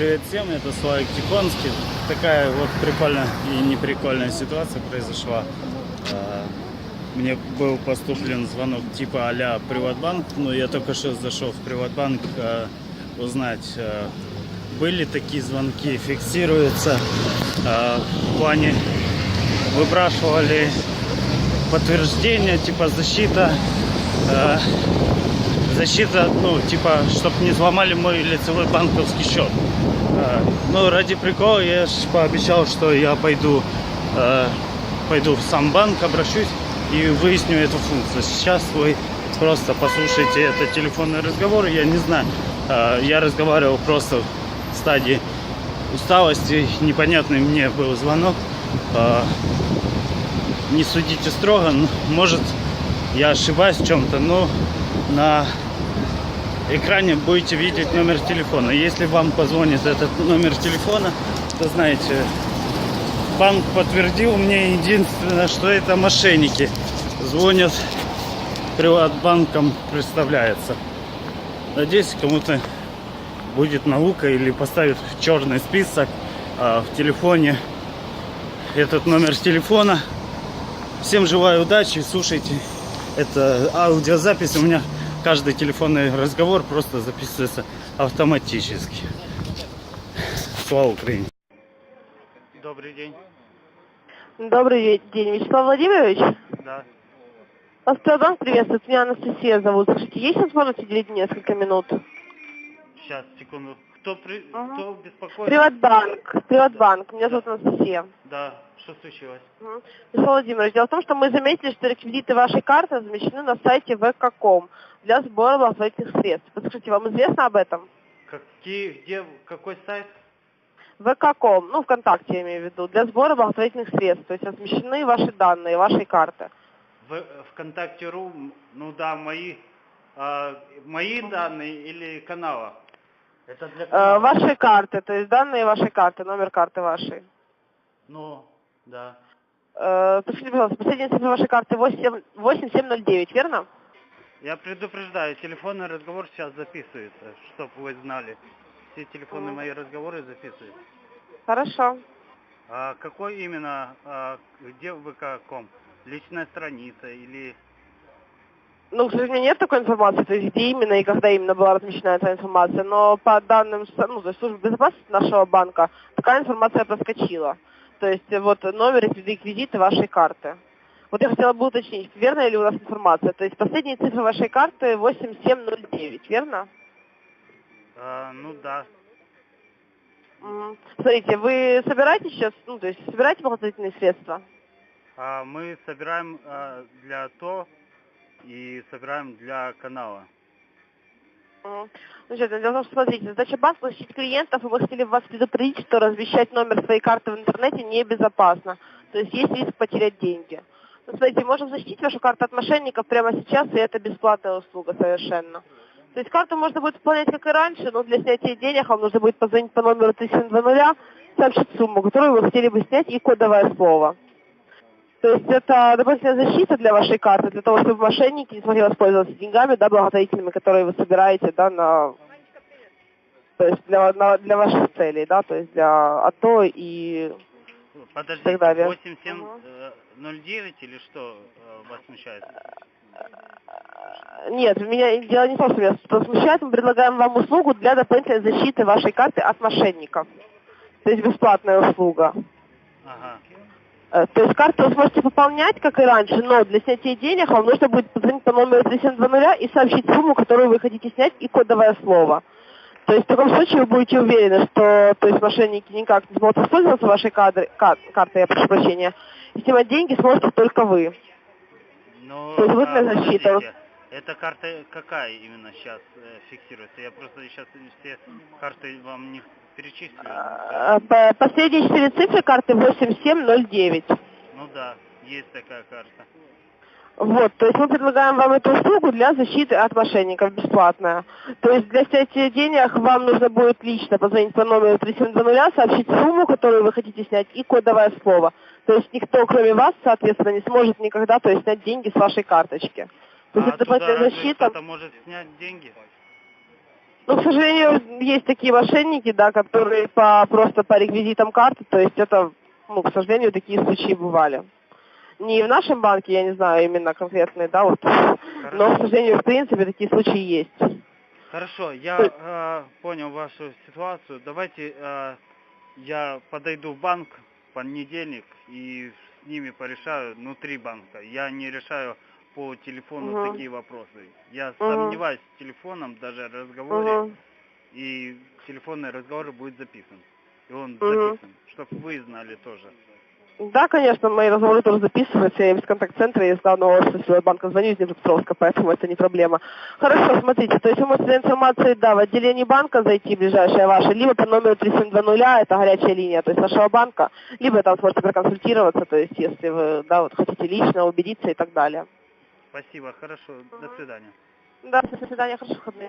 Привет всем, это Славик Тихонский. Такая вот прикольная и неприкольная ситуация произошла. А, Мне был поступлен звонок типа а-ля Приватбанк, но я только что зашел в Приватбанк а, узнать, а, были такие звонки, фиксируются в плане выпрашивали подтверждение, типа защита, защита, ну, типа, чтобы не взломали мой лицевой банковский счет. А, Ну, ради прикола я ж пообещал, что я пойду, э, пойду в сам банк, обращусь и выясню эту функцию. Сейчас вы просто послушайте этот телефонный разговор. Я не знаю, э, я разговаривал просто в стадии усталости. Непонятный мне был звонок. Э, Не судите строго, может, я ошибаюсь в чем-то, но на экране будете видеть номер телефона. Если вам позвонит этот номер телефона, то знаете, банк подтвердил мне единственное, что это мошенники. Звонят приватбанком, представляется. Надеюсь, кому-то будет наука или поставит черный список а, в телефоне этот номер телефона. Всем желаю удачи, слушайте. Это аудиозапись. У меня каждый телефонный разговор просто записывается автоматически. Слава Украине. Добрый день. Добрый день, Вячеслав Владимирович. Да. Вас Приватбанк приветствует. Меня Анастасия зовут. Скажите, есть возможность уделить несколько минут? Сейчас, секунду. Кто, при... Ага. Кто беспокоит? Приватбанк. Приватбанк. Меня зовут Анастасия. Да. Что случилось? Мгм. Вячеслав Владимирович, дело в том, что мы заметили, что реквизиты вашей карты размещены на сайте vk.com для сбора благотворительных средств. Подскажите, вам известно об этом? Какие, где, какой сайт? vk.com, ну, ВКонтакте я имею в виду, для сбора благотворительных средств. То есть размещены ваши данные, вашей карты. В ВКонтакте.ру, ну да, мои, а, мои данные или канала? Это для Э, ваши карты, то есть данные вашей карты, номер карты вашей. Ну, да. Э, Подскажите, пожалуйста, последняя цифра вашей карты 87 8709, верно? Я предупреждаю, телефонный разговор сейчас записывается, чтобы вы знали. Все телефонные мои разговоры записываются. Хорошо. А какой именно, а, где в ВК.ком? Личная страница или... Ну, к сожалению, нет такой информации, то есть где именно и когда именно была размещена эта информация, но по данным ну, службы безопасности нашего банка такая информация проскочила. То есть э, вот номер и реквизиты вашей карты. Вот я хотела бы уточнить, верна ли у нас информация? То есть последние цифры вашей карты 8709, верно? а, ну да. Смотрите, вы собираете сейчас, ну, то есть собираете благотворительные средства? А, мы собираем а, для ТО и собираем для канала. Мгм. Ну, дело в том, что, смотрите, задача банка защитить клиентов, и мы хотели вас предупредить, что размещать номер своей карты в интернете небезопасно. То есть есть риск потерять деньги. Ну, смотрите, можем защитить вашу карту от мошенников прямо сейчас, и это бесплатная услуга совершенно. То есть карту можно будет выполнять как и раньше, но для снятия денег вам нужно будет позвонить по номеру 3720, сообщить сумму, которую вы хотели бы снять, и кодовое слово. То есть это дополнительная защита для вашей карты, для того, чтобы мошенники не смогли воспользоваться деньгами, да, благотворительными, которые вы собираете, да, на, то есть для, на- для ваших целей, да, то есть для АТО и Подождите, так далее. 8709 или что э, вас смущает? Э, Нет, меня дело не в том, что меня что смущает, мы предлагаем вам услугу для дополнительной защиты вашей карты от мошенников. То есть бесплатная услуга. Ага. Э, То есть карту вы сможете пополнять, как и раньше, но для снятия денег вам нужно будет позвонить по номеру 3720 и сообщить сумму, которую вы хотите снять, и кодовое слово. То есть в таком случае вы будете уверены, что то есть мошенники никак не смогут воспользоваться вашей кадры- ка- картой, я прошу прощения, и снимать деньги сможете только вы. Но, То есть а, для защиты. Эта карта какая именно сейчас фиксируется? Я просто сейчас все карты вам не перечислю. Э, по- Последние четыре цифры карты 8709. Ну да, есть такая карта. Вот, то есть мы предлагаем вам эту услугу для защиты от мошенников, бесплатная. То есть для снятия денег вам нужно будет лично позвонить по номеру 3720, сообщить сумму, которую вы хотите снять, и кодовое слово. То есть никто, кроме вас, соответственно, не сможет никогда то есть, снять деньги с вашей карточки. То есть а это разве защита. кто-то может снять деньги? Ну, к сожалению, есть такие мошенники, да, которые по, просто по реквизитам карты, то есть это, ну, к сожалению, такие случаи бывали. Не в нашем банке, я не знаю, именно конкретные, да, вот, но, к сожалению, в принципе, такие случаи есть. Хорошо, я э, понял вашу ситуацию. Давайте э, я подойду в банк в понедельник и с ними порешаю внутри банка. Я не решаю по телефону Мгм. такие вопросы. Я Мгм. сомневаюсь в телефоном, даже в разговоре, Мгм. и телефонный разговор будет записан. И он Мгм. записан, чтобы вы знали тоже. Да, конечно, мои разговоры тоже записываются. Я из контакт-центра, я из главного офиса банка звоню из Днепропетровска, поэтому это не проблема. Хорошо, смотрите, то есть вы можете за информацией, да, в отделение банка зайти, ближайшее ваше, либо по номеру 3720, это горячая линия, то есть нашего банка, либо там сможете проконсультироваться, то есть если вы, да, вот хотите лично убедиться и так далее. Спасибо, хорошо, до свидания. Да, до свидания, хороших выходных.